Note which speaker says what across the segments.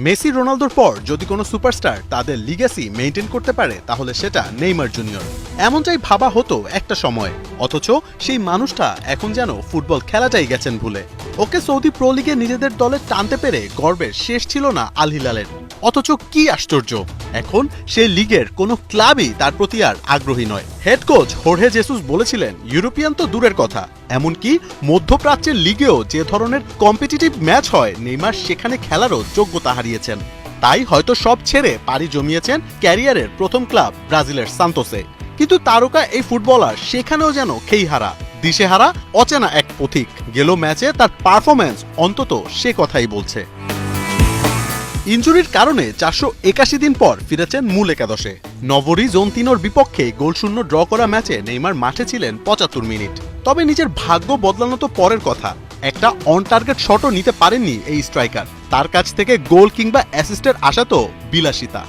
Speaker 1: Messi রোনালদোর পর যদি কোনো সুপারস্টার তাদের লিগেসি মেনটেন করতে পারে, তাহলে সেটা নেইমার জুনিয়র। এমনটাই ভাবা হতো একটা সময়। অথচ সেই মানুষটা এখন যেন ফুটবল খেলাটাই গেছেন ভুলে। ওকে সৌদি প্রো লিগে নিজেদের দলে টানতে পেরে গর্বের শেষ ছিল না আল হিলালের অথচ কি আশ্চর্য? এখন সে লিগের কোনো ক্লাবই তার প্রতি আর আগ্রহী নয়। হেড কোচ হোর্হে জেসুস বলেছিলেন, ইউরোপিয়ান তো দূরের কথা। এমনকি মধ্যপ্রাচ্যের লিগেও যে ধরনের কম্পিটিটিভ ম্যাচ হয়, নেইমার সেখানে খেলারও যোগ্যতা হারিয়েছেন। তাই হয়তো সব ছেড়ে পাড়ি জমিয়েছেন ক্যারিয়ারের প্রথম ক্লাব ব্রাজিলের সান্তোসে। কিন্তু তারকা এই ফুটবলার সেখানেও যেন খেই খেইহারা, দিশেহারা, অচেনা এক পথিক। গেল ম্যাচে তার পারফরম্যান্স অন্তত সে কথাই বলছে। ইঞ্জুরির কারণে চারশো একাশি দিন পর ফিরেছেন মূল একাদশে। নভরি জোনতিনোর বিপক্ষে গোলশূন্য ড্র করা ম্যাচে নেইমার মাঠে ছিলেন পঁচাত্তর মিনিট। তবে নিজের ভাগ্য বদলানো তো পরের কথা। একটা অন টার্গেট শটও নিতে পারেননি এই স্ট্রাইকার। তার কাছ থেকে গোল কিংবা অ্যাসিস্টের আশা তো বিলাসিতা।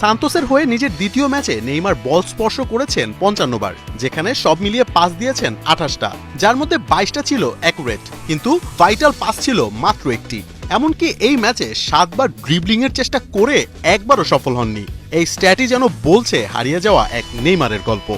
Speaker 1: সান্তোসের হয়ে নিজের দ্বিতীয় ম্যাচে নেইমার বল স্পর্শ করেছেন পঞ্চান্ন বার, যেখানে সব মিলিয়ে পাস দিয়েছেন আঠাশটা। যার মধ্যে বাইশটা ছিল অ্যাকুরেট, কিন্তু ভাইটাল পাস ছিল মাত্র একটি। এমনকি এই ম্যাচে সাতবার ড্রিবলিং এর চেষ্টা করে একবারও সফল হননি। এই স্ট্যাটি যেন বলছে হারিয়ে যাওয়া এক নেইমারের গল্প।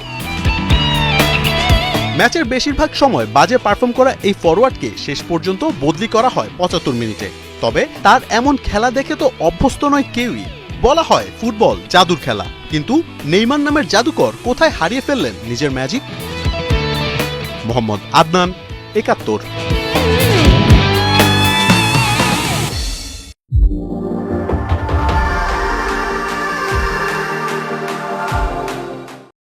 Speaker 1: ম্যাচের বেশিরভাগ সময় বাজে পারফর্ম করা এই ফরওয়ার্ডকে শেষ পর্যন্ত বদলি করা হয় পঁচাত্তর মিনিটে। তবে তার এমন খেলা দেখে তো অভ্যস্ত নয় কেউই। বলা হয় ফুটবল জাদুর খেলা। কিন্তু নেইমার নামের জাদুকর কোথায় হারিয়ে ফেললেন নিজের ম্যাজিক? মোহাম্মদ আদনান, একাত্তর।